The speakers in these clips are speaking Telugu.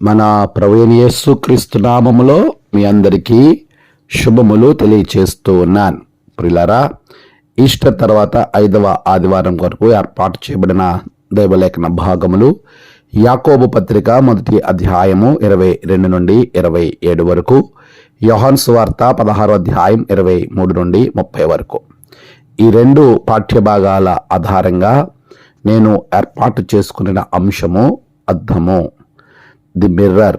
మన ప్రవేణియస్సు క్రీస్తు నామములో మీ అందరికీ శుభములు తెలియచేస్తూ ఉన్నాను. ప్రిలరా ఈస్టర్ తర్వాత ఐదవ ఆదివారం కొరకు ఏర్పాటు చేయబడిన దైవలేఖన భాగములు యాకోబు పత్రిక మొదటి అధ్యాయము ఇరవై రెండు నుండి ఇరవై ఏడు వరకు యోహాన్ సువార్త పదహారో అధ్యాయం ఇరవై మూడు నుండి ముప్పై వరకు. ఈ రెండు పాఠ్య భాగాల ఆధారంగా నేను ఏర్పాటు చేసుకున్న అంశము అర్థము. The mirror.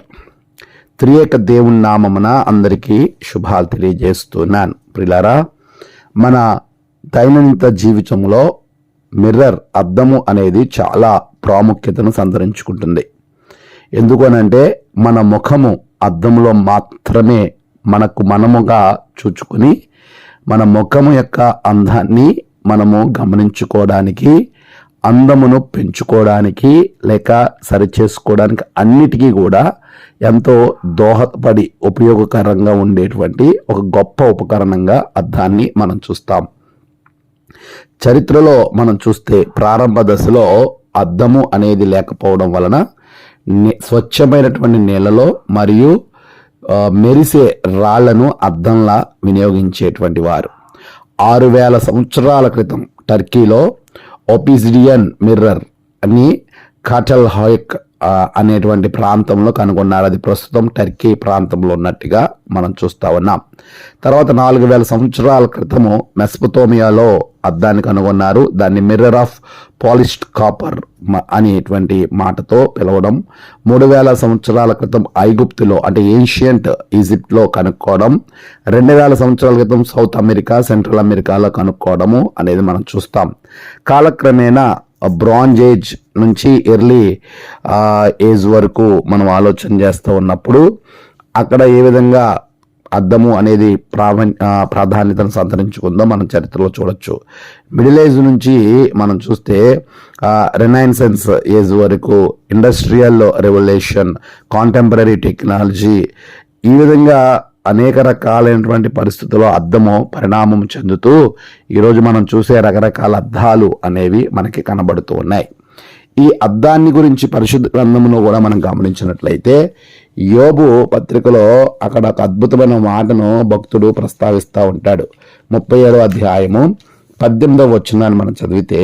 త్రియేక దేవుని నామమున అందరికీ శుభాలు తెలియజేస్తున్నాను. ప్రిలారా మన దైనందిన జీవితంలో మిర్రర్ అద్దము అనేది చాలా ప్రాముఖ్యతను సంతరించుకుంటుంది. ఎందుకనంటే మన ముఖము అద్దంలో మాత్రమే మనకు మనముగా చూచుకొని మన ముఖము యొక్క అందాన్ని మనము గమనించుకోవడానికి అందమును పెంచుకోవడానికి లేక సరిచేసుకోవడానికి అన్నిటికీ కూడా ఎంతో దోహదపడి ఉపయోగకరంగా ఉండేటువంటి ఒక గొప్ప ఉపకరణంగా అద్దాన్ని మనం చూస్తాం. చరిత్రలో మనం చూస్తే ప్రారంభ దశలో అద్దము అనేది లేకపోవడం వలన స్వచ్ఛమైనటువంటి నీళ్ళలో మరియు మెరిసే రాళ్ళను అద్దంలా వినియోగించేటువంటి వారు. ఆరు వేల సంవత్సరాల క్రితం టర్కీలో ఒపిసిడియన్ మిర్రర్ అని కాటల్ హాయిక్ ఆ, అనేటువంటి ప్రాంతంలో కనుగొన్నారు. అది ప్రస్తుతం టర్కీ ప్రాంతంలో ఉన్నట్టుగా మనం చూస్తా ఉన్నాం. తర్వాత నాలుగు వేల సంవత్సరాల క్రితము మెస్పతోమియాలో అద్దాన్ని కనుగొన్నారు. దాన్ని మిర్రర్ ఆఫ్ పాలిష్డ్ కాపర్ అనేటువంటి మాటతో పిలవడం. మూడు వేల సంవత్సరాల క్రితం ఐగుప్తులో అంటే ఏన్షియంట్ ఈజిప్ట్లో కనుక్కోవడం. రెండు వేల సంవత్సరాల క్రితం సౌత్ అమెరికా సెంట్రల్ అమెరికాలో కనుక్కోవడము అనేది మనం చూస్తాం. కాలక్రమేణా బ్రాంజ్ ఏజ్ నుంచి ఎర్లీ ఏజ్ వరకు మనం ఆలోచన చేస్తూ ఉన్నప్పుడు అక్కడ ఏ విధంగా అద్దము అనేది ప్రావా ప్రాధాన్యతను సంతరించుకుందో మనం చరిత్రలో చూడొచ్చు. మిడిల్ ఏజ్ నుంచి మనం చూస్తే రినైన్సెన్స్ ఏజ్ వరకు ఇండస్ట్రియల్ రెవల్యూషన్ కాంటెంపరీ టెక్నాలజీ ఈ విధంగా అనేక రకాలైనటువంటి పరిస్థితుల్లో అద్దము పరిణామం చెందుతూ ఈరోజు మనం చూసే రకరకాల అద్దాలు అనేవి మనకి కనబడుతూ ఉన్నాయి. ఈ అద్దాన్ని గురించి పరిశుద్ధ గ్రంథంలో కూడా మనం గమనించినట్లయితే యోబు పత్రికలో అక్కడ ఒక అద్భుతమైన మాటను భక్తుడు ప్రస్తావిస్తూ ఉంటాడు. ముప్పై ఏడో అధ్యాయము పద్దెనిమిదవ వచ్చిందని మనం చదివితే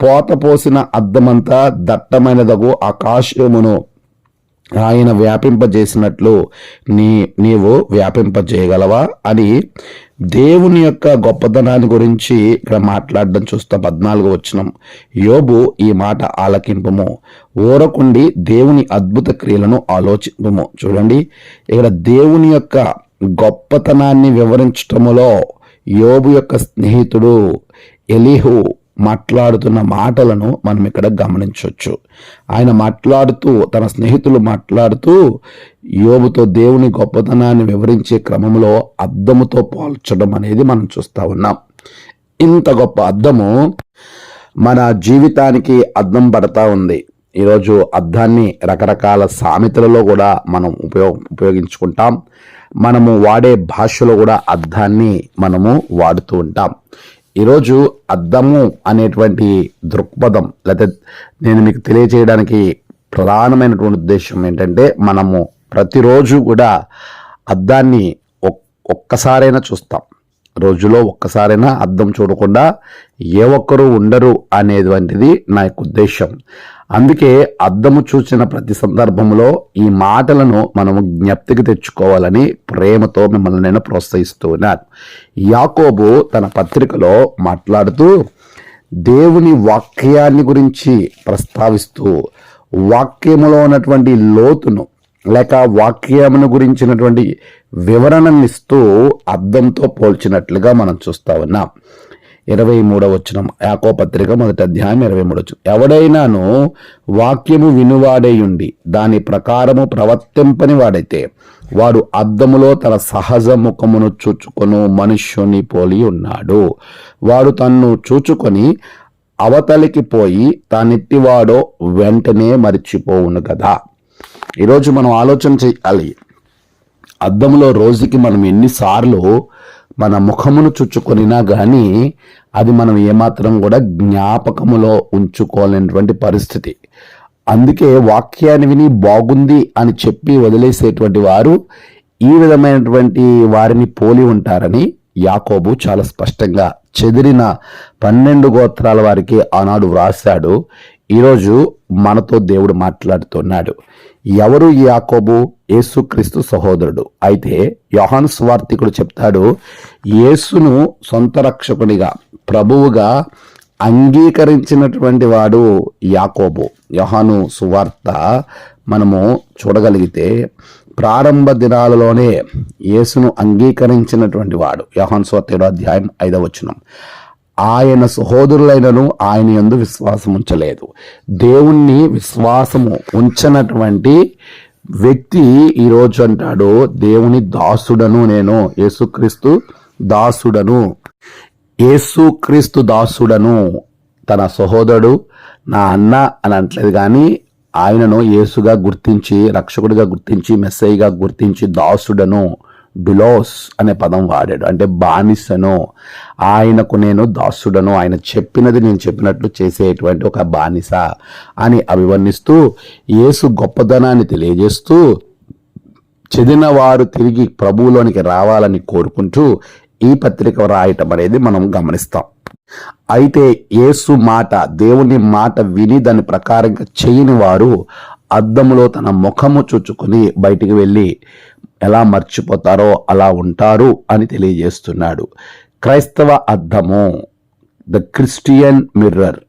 పోత పోసిన అద్దమంతా దట్టమైనదగు ఆకాశమును ఆయన వ్యాపింపజేసినట్లు నీ నీవు వ్యాపింపజేయగలవా? అని దేవుని యొక్క గొప్పతనాన్ని గురించి ఇక్కడ మాట్లాడడం చూస్తాం. పద్నాలుగు వచ్చినం యోబు ఈ మాట ఆలకింపము. ఊరకుండి దేవుని అద్భుత క్రియలను ఆలోచింపము. చూడండి ఇక్కడ దేవుని యొక్క గొప్పతనాన్ని వివరించటములో యోబు యొక్క స్నేహితుడు ఎలిహు మాట్లాడుతున్న మాటలను మనం ఇక్కడ గమనించవచ్చు ఆయన మాట్లాడుతూ తన స్నేహితులు మాట్లాడుతూ యోబుతో దేవుని గొప్పతనాన్ని వివరించే క్రమంలో అద్దముతో పోల్చడం అనేది మనం చూస్తూ ఉన్నాం. ఇంత గొప్ప అద్దము మన జీవితానికి అద్దం పడతా ఉంది. ఈరోజు అద్దాన్ని రకరకాల సామెతలలో కూడా మనం ఉపయోగ ఉపయోగించుకుంటాం. మనము వాడే భాషలో కూడా అద్దాన్ని మనము వాడుతూ ఉంటాం. ఈరోజు అద్దము అనేటువంటి దృక్పథం లేదా నేను మీకు తెలియజేయడానికి ప్రధానమైనటువంటి ఉద్దేశం ఏంటంటే మనము ప్రతిరోజు కూడా అద్దాన్ని ఒక్- ఒక్కసారైనా చూస్తాం. రోజులో ఒక్కసారైనా అద్దం చూడకుండా ఏ ఒక్కరూ ఉండరు అనేటువంటిది నా యొక్క ఉద్దేశం. అందుకే అద్దము చూసిన ప్రతి సందర్భంలో ఈ మాటలను మనము జ్ఞప్తికి తెచ్చుకోవాలని ప్రేమతో మిమ్మల్ని నేను ప్రోత్సహిస్తూ ఉన్నాను యాకోబు తన పత్రికలో మాట్లాడుతూ దేవుని వాక్యాన్ని గురించి ప్రస్తావిస్తూ వాక్యములో ఉన్నటువంటి లోతును లేక వాక్యమును గురించినటువంటి వివరణనిస్తూ ఇస్తూ అర్థంతో పోల్చినట్లుగా మనం చూస్తా ఉన్నాం. ఇరవై మూడవచనం యాకో పత్రిక మొదటి అధ్యాయం ఇరవై మూడు ఎవడైనాను వాక్యము వినువాడేయుండి దాని ప్రకారము ప్రవర్తింపని వాడైతే వాడు అద్దములో తన సహజ ముఖమును చూచుకొను మనుష్యుని పోలి ఉన్నాడు. వాడు తన్ను చూచుకొని అవతలికి పోయి తానెట్టివాడో వెంటనే మరిచిపోవును కదా ఈరోజు మనం ఆలోచన చేయాలి అద్దంలో రోజుకి మనం ఎన్నిసార్లు మన ముఖమును చుచ్చుకొనినా కానీ అది మనం ఏమాత్రం కూడా జ్ఞాపకములో ఉంచుకోలేనటువంటి పరిస్థితి. అందుకే వాక్యాన్ని విని బాగుంది అని చెప్పి వదిలేసేటువంటి వారు ఈ విధమైనటువంటి వారిని పోలి ఉంటారని యాకోబు చాలా స్పష్టంగా చెదిరిన పన్నెండు గోత్రాల వారికి ఆనాడు వ్రాశాడు. ఈరోజు మనతో దేవుడు మాట్లాడుతున్నాడు. ఎవరు యాకోబు? యేసుక్రీస్తు సహోదరుడు. అయితే యోహాను స్వార్థికుడు చెప్తాడు యేసును సొంత రక్షకునిగా ప్రభువుగా అంగీకరించినటువంటి వాడు యాకోబు. యోహాను సువార్త మనము చూడగలిగితే ప్రారంభ దినాలలోనే యేసును అంగీకరించినటువంటి వాడు. యోహాన్ స్వార్థుడు అధ్యాయం ఐదవ వచనం. ఆయన సహోదరులైనను ఆయన ఎందు విశ్వాసం ఉంచలేదు. దేవుణ్ణి విశ్వాసము ఉంచనటువంటి వ్యక్తి ఈరోజు అంటాడు దేవుని దాసుడను నేను యేసుక్రీస్తు దాసుడను. యేసుక్రీస్తు దాసుడను తన సహోదరుడు నా అన్న అని అంటలేదు కానీ ఆయనను యేసుగా గుర్తించి రక్షకుడిగా గుర్తించి మెస్సైగా గుర్తించి దాసుడను డులోస్ అనే పదం వాడాడు. అంటే బానిసను ఆయనకు నేను దాసుడను ఆయన చెప్పినది నేను చెప్పినట్లు చేసేటువంటి ఒక బానిస అని అభివర్ణిస్తూ యేసు గొప్పదనాన్ని తెలియజేస్తూ చెదిన వారు తిరిగి ప్రభువులోనికి రావాలని కోరుకుంటూ ఈ పత్రిక రాయటం అనేది మనం గమనిస్తాం. అయితే యేసు మాట దేవుని మాట విని దాని ప్రకారంగా చేయని వారు అద్దంలో తన ముఖము చూచుకుని బయటికి వెళ్ళి ఎలా మర్చిపోతారో అలా ఉంటారు అని తెలియజేస్తున్నాడు. క్రైస్తవ అర్థము ద క్రిస్టియన్ మిర్రర్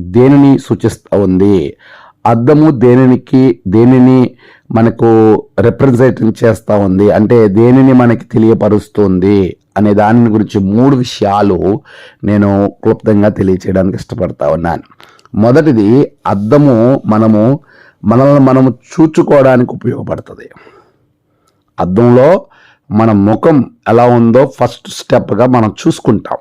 దేనిని సూచిస్తూ ఉంది అర్థము దేనికి దేనిని మనకు రిప్రజెంట్ చేస్తూ ఉంది? అంటే దేనిని మనకి తెలియపరుస్తుంది? అనే దాని గురించి మూడు విషయాలు నేను క్లుప్తంగా తెలియచేయడానికి ఇష్టపడతా ఉన్నాను. మొదటిది అద్దము మనము మనల్ని మనము చూచుకోవడానికి ఉపయోగపడుతుంది. అద్దంలో మన ముఖం ఎలా ఉందో ఫస్ట్ స్టెప్గా మనం చూసుకుంటాం.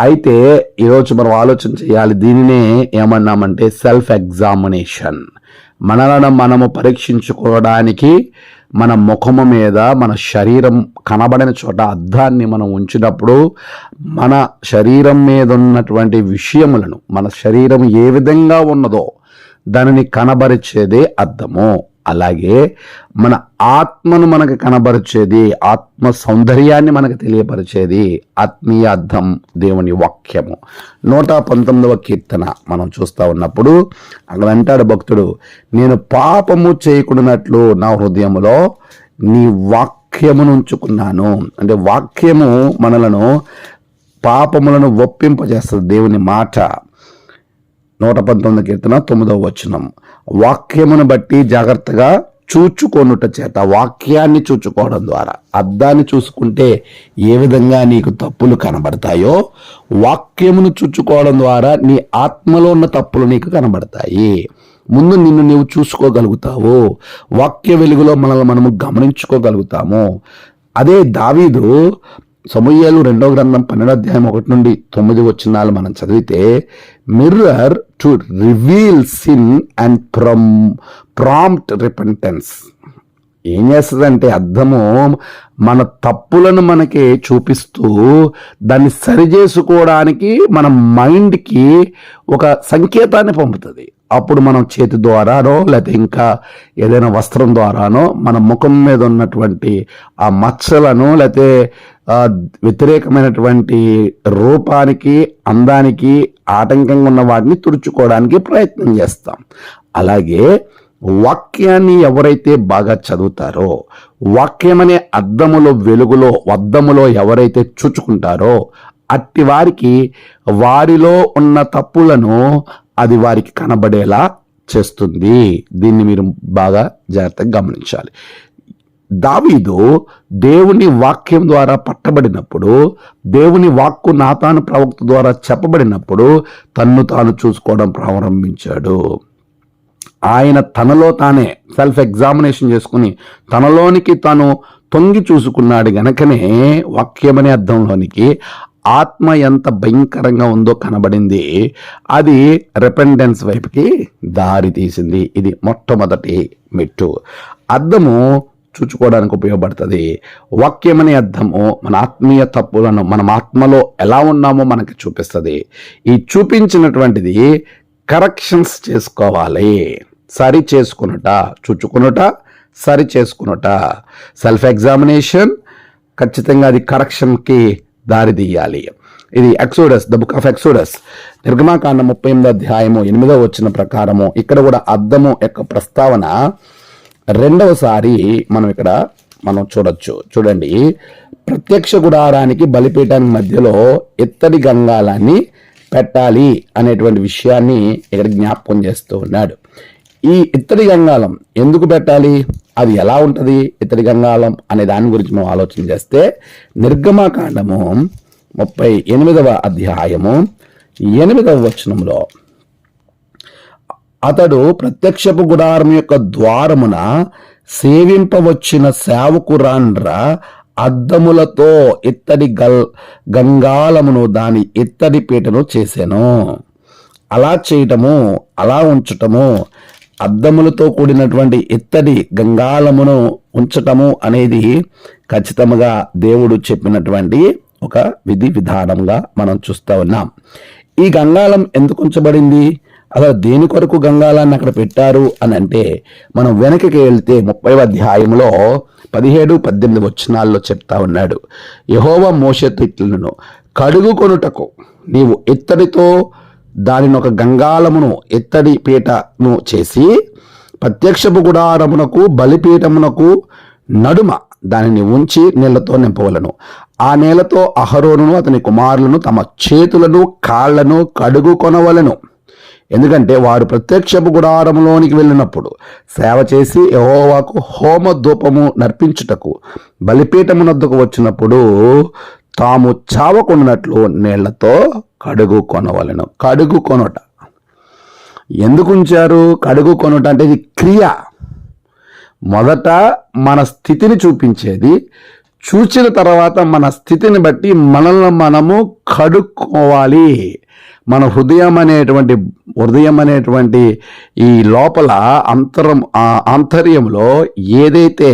అయితే ఈరోజు మనం ఆలోచన చేయాలి దీనినే ఏమన్నామంటే సెల్ఫ్ ఎగ్జామినేషన్ మనలను మనము పరీక్షించుకోవడానికి మన ముఖము మీద మన శరీరం కనబడిన చోట అద్దాన్ని మనం ఉంచినప్పుడు మన శరీరం మీద ఉన్నటువంటి విషయములను మన శరీరం ఏ విధంగా ఉన్నదో దానిని కనబరిచేదే అద్దము. అలాగే మన ఆత్మను మనకు కనబరిచేది ఆత్మ సౌందర్యాన్ని మనకు తెలియపరిచేది ఆత్మీయ అర్థం దేవుని వాక్యము. నూట పంతొమ్మిదవ కీర్తన మనం చూస్తూ ఉన్నప్పుడు అక్కడ అంటాడు భక్తుడు నేను పాపము చేయకుండానట్లు నా హృదయంలో నీ వాక్యమును ఉంచుకున్నాను. అంటే వాక్యము మనలను పాపములను ఒప్పింపజేస్తుంది దేవుని మాట. నూట పంతొమ్మిది కీర్తన తొమ్మిదవ వచనం. వాక్యమును బట్టి జాగ్రత్తగా చూచుకొనుట చేత వాక్యాన్ని చూచుకోవడం ద్వారా. అద్దాన్ని చూసుకుంటే ఏ విధంగా నీకు తప్పులు కనబడతాయో వాక్యమును చూచుకోవడం ద్వారా నీ ఆత్మలో ఉన్న తప్పులు నీకు కనబడతాయి. ముందు నిన్ను నీవు చూసుకోగలుగుతావు. వాక్య వెలుగులో మనల్ని మనము గమనించుకోగలుగుతాము. అదే దావీదు సమూహలు రెండో గ్రంథం పన్నెండో అధ్యాయం ఒకటి నుండి తొమ్మిది వచ్చినాలు మనం చదివితే mirror to reveal sin and from prompt repentance ఏం చేస్తుందంటే అర్థము మన తప్పులను మనకి చూపిస్తూ దాన్ని సరిచేసుకోవడానికి మన మైండ్కి ఒక సంకేతాన్ని పంపుతుంది. అప్పుడు మనం చేతి ద్వారానో లేకపోతే ఇంకా ఏదైనా వస్త్రం ద్వారానో మన ముఖం మీద ఉన్నటువంటి ఆ మచ్చలను లేకపోతే వ్యతిరేకమైనటువంటి రూపానికి అందానికి ఆటంకంగా ఉన్న వాటిని తుడుచుకోవడానికి ప్రయత్నం చేస్తాం. అలాగే వాక్యాన్ని ఎవరైతే బాగా చదువుతారో వాక్యమనే అద్దములో వెలుగులో వద్దములో ఎవరైతే చూచుకుంటారో అట్టి వారికి వారిలో ఉన్న తప్పులను అది వారికి కనబడేలా చేస్తుంది. దీన్ని మీరు బాగా జాగ్రత్తగా గమనించాలి. దావీదు దేవుని వాక్యం ద్వారా పట్టబడినప్పుడు దేవుని వాక్కు నాతాను ప్రవక్త ద్వారా చెప్పబడినప్పుడు తన్ను తాను చూసుకోవడం ప్రారంభించాడు. ఆయన తనలో తానే సెల్ఫ్ ఎగ్జామినేషన్ చేసుకుని తనలోనికి తాను తొంగి చూసుకున్నాడు గనకనే వాక్యమనే అర్థంలోనికి ఆత్మ ఎంత భయంకరంగా ఉందో కనబడింది. అది రిపెండెన్స్ వైపుకి దారి తీసింది. ఇది మొట్టమొదటి మెట్టు. అర్థము చూచుకోవడానికి ఉపయోగపడుతుంది. వాక్యమనే అర్థము మన ఆత్మీయ తప్పులను మనం ఆత్మలో ఎలా ఉన్నామో మనకి చూపిస్తుంది. ఈ చూపించినటువంటిది కరెక్షన్స్ చేసుకోవాలి. సరి చేసుకునుట చూచుకునుట సరి చేసుకునుట. సెల్ఫ్ ఎగ్జామినేషన్ ఖచ్చితంగా అది కరెక్షన్కి దారితీయాలి ఇది Exodus the book of Exodus. నిర్గమాకాండ ముప్పై ఎనిమిదో అధ్యాయము ఎనిమిదో వచ్చిన ప్రకారము ఇక్కడ కూడా అద్దము యొక్క ప్రస్తావన రెండవసారి మనం ఇక్కడ మనం చూడొచ్చు. చూడండి. ప్రత్యక్ష గుడారానికి బలిపీఠానికి మధ్యలో ఎత్తడి గంగాలాన్ని పెట్టాలి అనేటువంటి విషయాన్ని ఇక్కడ జ్ఞాపకం చేస్తూ ఉన్నాడు. ఈ ఇత్తడి గంగాలం ఎందుకు పెట్టాలి? అది ఎలా ఉంటుంది? ఇత్తడి గంగాలం అనే దాని గురించి మనం ఆలోచన చేస్తే నిర్గమాకాండము ముప్పై ఎనిమిదవ అధ్యాయము ఎనిమిదవ వచనంలో అతడు ప్రత్యక్షపు గుడారం యొక్క ద్వారమున సేవింపవచ్చిన సేవకురాండ్ర అద్దములతో ఇత్తడి గల్ గంగాలమును దాని ఇత్తడి పీటను చేశాను అలా చేయటము అలా ఉంచటము అద్దములతో కూడినటువంటి ఇత్తడి గంగాలమును ఉంచటము అనేది ఖచ్చితంగా దేవుడు చెప్పినటువంటి ఒక విధి విధానంగా మనం చూస్తూ ఉన్నాం. ఈ గంగాలం ఎందుకు ఉంచబడింది? అసలు దేని కొరకు గంగాలాన్ని అక్కడ పెట్టారు అని అంటే మనం వెనక్కి వెళ్తే ముప్పై అధ్యాయంలో పదిహేడు పద్దెనిమిది వచనాల్లో చెప్తా ఉన్నాడు. యహోవ మోషత్తు కడుగు కొనుటకు నీవు ఇత్తడితో దానిని ఒక గంగాలమును ఎత్తడి పీటను చేసి ప్రత్యక్షపు గుడారమునకు బలిపీఠమునకు నడుమ దానిని ఉంచి నీళ్ళతో నింపవలను. ఆ నేలతో అహరోను అతని కుమారులను తమ చేతులను కాళ్ళను కడుగు కొనవలను. ఎందుకంటే వారు ప్రత్యక్షపు గుడారంలోనికి వెళ్ళినప్పుడు సేవ చేసి యహోవాకు హోమ ధూపము నర్పించుటకు బలిపీఠమునద్దుకు వచ్చినప్పుడు తాము చావకున్నట్లు నీళ్ళతో కడుగు కొనవలను. కడుగు కొనుట. ఎందుకు ఉంచారు? కడుగు కొనుట అంటే ఇది క్రియ. మొదట మన స్థితిని చూపించేది చూచిన తర్వాత మన స్థితిని బట్టి మనల్ని మనము కడుక్కోవాలి. మన హృదయం అనేటువంటి హృదయం అనేటువంటి ఈ లోపల అంతరం ఆంతర్యంలో ఏదైతే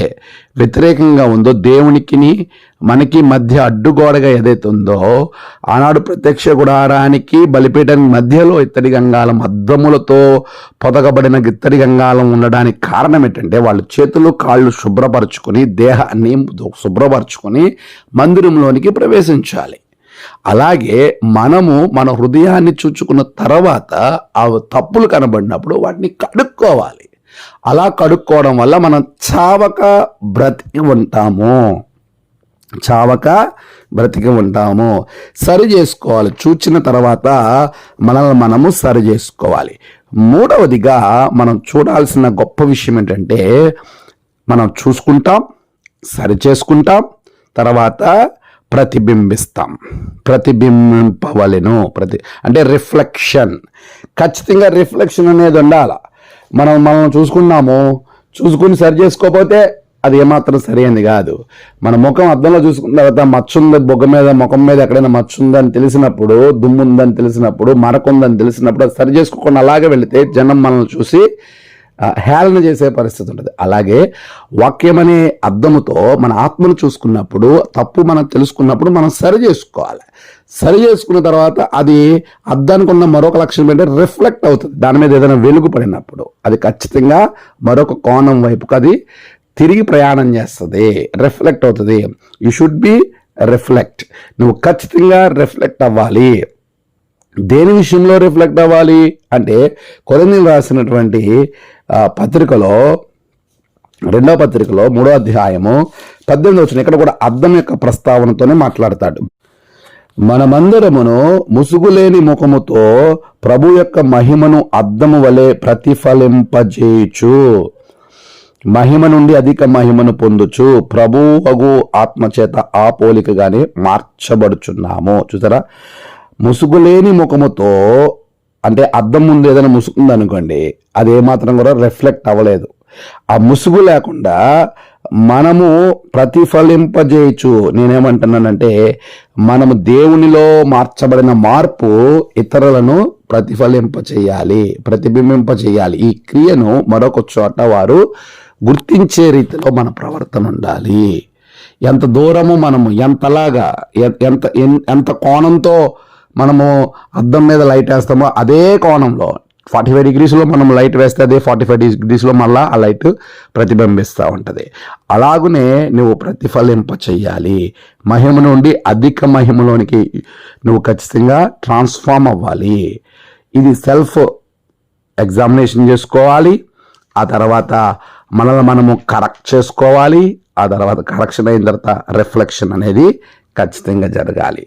వ్యతిరేకంగా ఉందో దేవునికిని మనకి మధ్య అడ్డుగోడగా ఏదైతే ఉందో ఆనాడు ప్రత్యక్ష గుడారానికి బలిపీఠానికి మధ్యలో ఇత్తడి గంగాలం అద్దములతో పొదగబడిన ఇత్తడి గంగాలం ఉండడానికి కారణం ఏంటంటే వాళ్ళు చేతులు కాళ్ళు శుభ్రపరచుకొని దేహాన్ని శుభ్రపరచుకొని మందిరంలోనికి ప్రవేశించాలి. అలాగే మనము మన హృదయాన్ని చూచుకున్న తర్వాత ఆ తప్పులు కనబడినప్పుడు వాటిని కడుక్కోవాలి. అలా కడుక్కోవడం వల్ల మనం చావక బ్రతికి ఉంటాము. చావక బ్రతికి ఉంటాము. సరి చేసుకోవాలి. చూచిన తర్వాత మనల్ని మనము సరి చేసుకోవాలి. మూడవదిగా మనం చూడాల్సిన గొప్ప విషయం ఏంటంటే మనం చూసుకుంటాం సరి చేసుకుంటాం తర్వాత ప్రతిబింబిస్తాం. ప్రతిబింబింపవలెను. ప్రతి అంటే రిఫ్లెక్షన్. ఖచ్చితంగా రిఫ్లెక్షన్ అనేది ఉండాల. మనం మనం చూసుకున్నాము. చూసుకుని సరి చేసుకోకపోతే అది ఏమాత్రం సరైనది కాదు. మన ముఖం అద్దంలో చూసుకున్న తర్వాత మచ్చుంది బొగ్గ మీద ముఖం మీద ఎక్కడైనా మచ్చుందని తెలిసినప్పుడు దుమ్ముందని తెలిసినప్పుడు మరకుందని తెలిసినప్పుడు అది సరి చేసుకోకుండా అలాగే వెళితే జనం మనల్ని చూసి హేళన చేసే పరిస్థితి ఉంటుంది. అలాగే వాక్యం అనే అర్థముతో మన ఆత్మను చూసుకున్నప్పుడు తప్పు మనం తెలుసుకున్నప్పుడు మనం సరి చేసుకోవాలి. సరి చేసుకున్న తర్వాత అది అర్థానికి ఉన్న మరొక లక్షణం ఏంటంటే రిఫ్లెక్ట్ అవుతుంది. దాని మీద ఏదైనా వెలుగు పడినప్పుడు అది ఖచ్చితంగా మరొక కోణం వైపుకు అది తిరిగి ప్రయాణం చేస్తుంది. రిఫ్లెక్ట్ అవుతుంది. You should be reflect. నువ్వు ఖచ్చితంగా రిఫ్లెక్ట్ అవ్వాలి. దేని విషయంలో రిఫ్లెక్ట్ అవ్వాలి అంటే కొరందీలు రాసినటువంటి పత్రికలో రెండో పత్రికలో మూడో అధ్యాయము పద్దెనిమిది వచ్చిన ఇక్కడ కూడా అద్దం యొక్క ప్రస్తావనతోనే మాట్లాడతాడు. మనమందరమును ముసుగులేని ముఖముతో ప్రభు యొక్క మహిమను అద్దము వలె ప్రతిఫలింపజేయచ్చు మహిమ నుండి అధిక మహిమను పొందుచు. ప్రభువగు ఆత్మచేత ఆ పోలికగానే మార్చబడుచున్నాము. చూసారా? ముసుగులేని ముఖముతో అంటే అద్దం ముందు ఏదైనా ముసుగు ఉందనుకోండి అది ఏమాత్రం కూడా రిఫ్లెక్ట్ అవ్వలేదు. ఆ ముసుగు లేకుండా మనము ప్రతిఫలింపజేయచ్చు. నేనేమంటున్నానంటే మనము దేవునిలో మార్చబడిన మార్పు ఇతరులను ప్రతిఫలింప చేయాలి ప్రతిబింబింప చేయాలి ఈ క్రియను మరొక చోట వారు గుర్తించే రీతిలో మన ప్రవర్తన ఉండాలి. ఎంత దూరము మనము ఎంతలాగా ఎంత ఎంత కోణంతో మనము అద్దం మీద లైట్ వేస్తామో అదే కోణంలో ఫార్టీ ఫైవ్ డిగ్రీస్లో మనం లైట్ వేస్తే అదే ఫార్టీ ఫైవ్ డిగ్రీస్లో మళ్ళీ ఆ లైట్ ప్రతిబింబిస్తూ ఉంటుంది. అలాగనే నువ్వు ప్రతిఫలింప చెయ్యాలి. మహిమ నుండి అధిక మహిమలోనికి నువ్వు ఖచ్చితంగా ట్రాన్స్ఫార్మ్ అవ్వాలి. ఇది సెల్ఫ్ ఎగ్జామినేషన్ చేసుకోవాలి. ఆ తర్వాత మనల్ని మనము కరెక్ట్ చేసుకోవాలి. ఆ తర్వాత కరెక్షన్ అయిన తర్వాత రిఫ్లెక్షన్ అనేది ఖచ్చితంగా జరగాలి.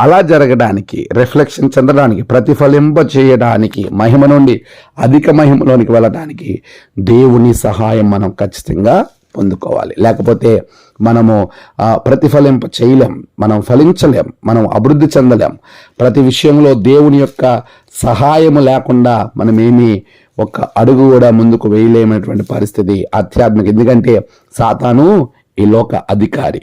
అలా జరగడానికి రిఫ్లెక్షన్ చెందడానికి ప్రతిఫలింప చేయడానికి మహిమ నుండి అధిక మహిమలోనికి వెళ్ళడానికి దేవుని సహాయం మనం ఖచ్చితంగా పొందుకోవాలి. లేకపోతే మనము ప్రతిఫలింప చేయలేం మనం ఫలించలేం మనం అభివృద్ధి చెందలేం. ప్రతి విషయంలో దేవుని యొక్క సహాయము లేకుండా మనం ఒక అడుగు కూడా ముందుకు వేయలేమైనటువంటి పరిస్థితి ఆధ్యాత్మిక ఎందుకంటే సాతాను ఈ లోక అధికారి.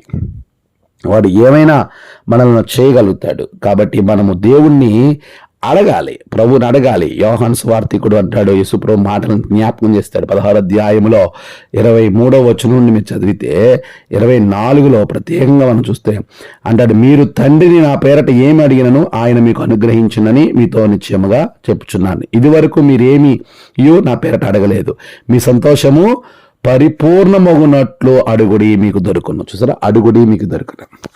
వాడు ఏమైనా మనల్ని చేయగలుగుతాడు. కాబట్టి మనము దేవుణ్ణి అడగాలి. ప్రభుని అడగాలి. యోహాన్ స్వార్థికుడు అంటాడు యేసుప్రభు మాటలను జ్ఞాపకం చేస్తాడు. పదహారు అధ్యాయంలో ఇరవై మూడో వచనం నుండి మీరు చదివితే ఇరవై నాలుగులో ప్రత్యేకంగా మనం చూస్తే అంటాడు మీరు తండ్రిని నా పేరట ఏమి అడిగినను ఆయన మీకు అనుగ్రహించునని మీతో నిశ్చయముగా చెప్పుచున్నాను. ఇదివరకు మీరేమి ఇయో నా పేరట అడగలేదు. మీ సంతోషము పరిపూర్ణమగునట్లు అడుగుడి మీకు దొరుకును. చూసారా? అడుగుడి మీకు దొరుకును.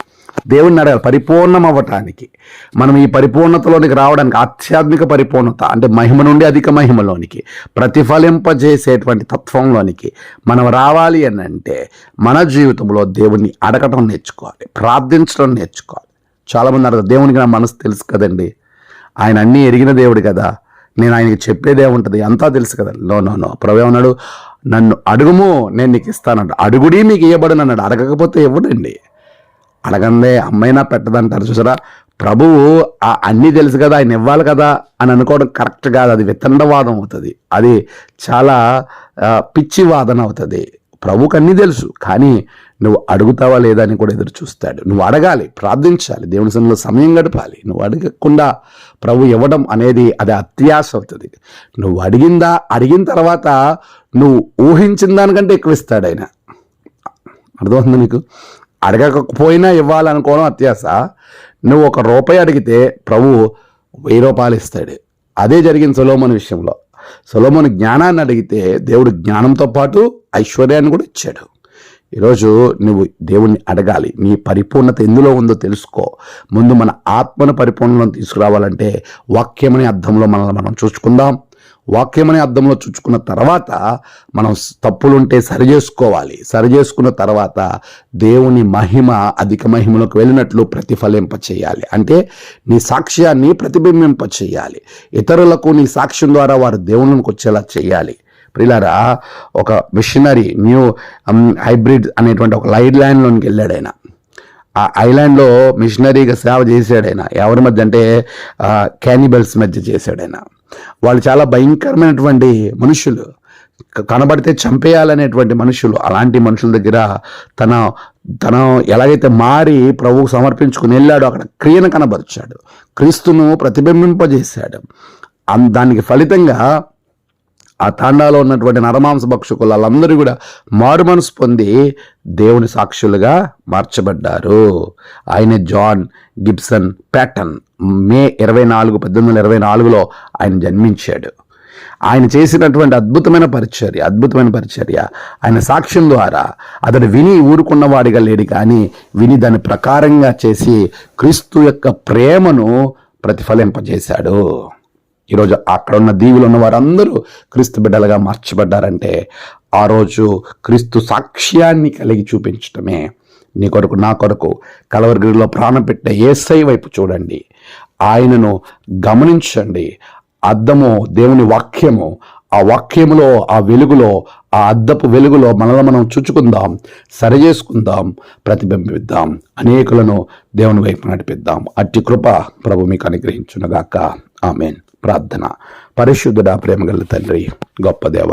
దేవుడిని అడగాలి పరిపూర్ణం అవ్వటానికి మనం ఈ పరిపూర్ణతలోనికి రావడానికి ఆధ్యాత్మిక పరిపూర్ణత అంటే మహిమ నుండి అధిక మహిమలోనికి ప్రతిఫలింపజేసేటువంటి తత్వంలోనికి మనం రావాలి అని అంటే మన జీవితంలో దేవుణ్ణి అడగటం నేర్చుకోవాలి ప్రార్థించడం నేర్చుకోవాలి. చాలామంది అడగదు దేవునికి నా మనసు తెలుసు కదండి? ఆయన అన్నీ ఎరిగిన దేవుడు కదా. నేను ఆయనకి చెప్పేదే ఉంటుంది అంతా తెలుసు కదా. No no no. ప్రభు ఏమన్నాడు? నన్ను అడుగుము నేను నీకు ఇస్తానంట. అడుగుడి మీకు ఇవ్వబడను అన్నాడు అడగకపోతే ఇవ్వడండి అడగందే అమ్మైనా పెట్టదంటారు చూసారా? ప్రభువు ఆ అన్నీ తెలుసు కదా ఆయన ఇవ్వాలి కదా అని అనుకోవడం కరెక్ట్ కాదు. అది వితండవాదం అవుతుంది. అది చాలా పిచ్చివాదన పిచ్చి వాదన అవుతుంది. ప్రభుకు అన్నీ తెలుసు. కానీ నువ్వు అడుగుతావా లేదా అని కూడా ఎదురు చూస్తాడు. నువ్వు అడగాలి ప్రార్థించాలి. దేవుని సన్నిలో సమయం గడపాలి. నువ్వు అడగకుండా ప్రభు ఇవ్వడం అనేది అది అత్యాశ అవుతుంది. నువ్వు అడిగిందా అడిగిన తర్వాత నువ్వు ఊహించిన దానికంటే ఎక్కువ ఇస్తాడు ఆయన. అర్థమవుతుంది నీకు? అడగకపోయినా ఇవ్వాలనుకోవడం అత్యాశ. నువ్వు ఒక రూపాయి అడిగితే ప్రభువు వెయ్యి రూపాయలు ఇస్తాడు. అదే జరిగింది సొలోమన్ విషయంలో. సొలోమన్ జ్ఞానాన్ని అడిగితే దేవుడు జ్ఞానంతో పాటు ఐశ్వర్యాన్ని కూడా ఇచ్చాడు. ఈరోజు నువ్వు దేవుణ్ణి అడగాలి. నీ పరిపూర్ణత ఎందులో ఉందో తెలుసుకో. ముందు మన ఆత్మను పరిపూర్ణలను తీసుకురావాలంటే వాక్యమనే అర్థంలో మనల్ని మనం చూసుకుందాం. వాక్యమనే అర్థంలో చూచుకున్న తర్వాత మనం తప్పులుంటే సరి చేసుకోవాలి. సరి చేసుకున్న తర్వాత దేవుని మహిమ అధిక మహిమలోకి వెళ్ళినట్లు ప్రతిఫలింప చేయాలి. అంటే నీ సాక్ష్యాన్ని ప్రతిబింబింప చేయాలి. ఇతరులకు నీ సాక్ష్యం ద్వారా వారు దేవునికి వచ్చేలా చేయాలి. ప్రిలారా ఒక మిషనరీ న్యూ హైబ్రిడ్ అనేటువంటి ఒక లైడ్ లైన్లోనికి వెళ్ళాడు ఆయన. ఆ ఐలాండ్లో మిషనరీగా సేవ చేశాడు ఆయన. ఎవరి మధ్య అంటే క్యానిబల్స్ మధ్య చేశాడు ఆయన. వాళ్ళు చాలా భయంకరమైనటువంటి మనుషులు. కనబడితే చంపేయాలనేటువంటి మనుషులు. అలాంటి మనుషుల దగ్గర తన తన ఎలాగైతే మారి ప్రభువు సమర్పించుకుని వెళ్ళాడో అక్కడ క్రియను కనబరిచాడు. క్రీస్తును ప్రతిబింబింపజేశాడు. దానికి ఫలితంగా ఆ తాండాలో ఉన్నటువంటి నరమాంస భక్షకులు వాళ్ళందరూ కూడా మారు మనసు పొంది దేవుని సాక్షులుగా మార్చబడ్డారు. ఆయన జాన్ గిబ్సన్ ప్యాటన్. మే ఇరవై నాలుగు పద్దెనిమిది వందల ఇరవై నాలుగులో ఆయన జన్మించాడు. ఆయన చేసినటువంటి అద్భుతమైన పరిచర్య అద్భుతమైన పరిచర్య. ఆయన సాక్ష్యం ద్వారా అతడు విని ఊరుకున్నవాడిగా లేడు కానీ విని దాని ప్రకారంగా చేసి క్రీస్తు యొక్క ప్రేమను ప్రతిఫలింపజేశాడు. ఈరోజు అక్కడ ఉన్న దీవులు ఉన్న వారందరూ క్రీస్తు బిడ్డలుగా మార్చబడ్డారంటే ఆ రోజు క్రీస్తు సాక్ష్యాన్ని కలిగి చూపించటమే. నీ కొరకు నా కొరకు కలవరిగిరిలో ప్రాణం పెట్టే ఏసై వైపు చూడండి. ఆయనను గమనించండి. అద్దము దేవుని వాక్యము ఆ వాక్యములో ఆ వెలుగులో ఆ అద్దపు వెలుగులో మనలో మనం చూచుకుందాం సరి చేసుకుందాం ప్రతిబింబిద్దాం అనేకులను దేవుని వైపు నడిపిద్దాం. అట్టి కృప ప్రభు మీకు అనుగ్రహించునుగాక. ఆమెన్. ప్రార్థన. పరిశుద్ధుడా ప్రేమగల తండ్రి గొప్ప దేవ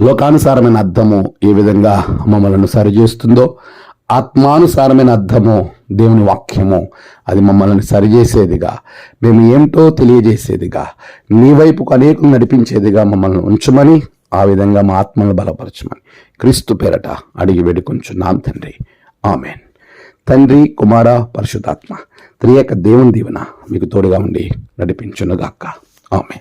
లోకానుసారమైన అర్థము ఏ విధంగా మమ్మల్ని సరిచేస్తుందో ఆత్మానుసారమైన అర్థము దేవుని వాక్యము అది మమ్మల్ని సరిచేసేదిగా మేము ఏమిటో తెలియజేసేదిగా నీ వైపుకు అనేకం నడిపించేదిగా మమ్మల్ని ఉంచమని ఆ విధంగా మా ఆత్మను బలపరచమని క్రీస్తు పేరట అడిగి వేడుకొంచున్నాం తండ్రి. ఆమెన్. తండ్రి కుమార పరిశుధాత్మ త్రియక దేవుని దీవెన మీకు తోడుగా ఉండి నడిపించునుగాక. ఆమె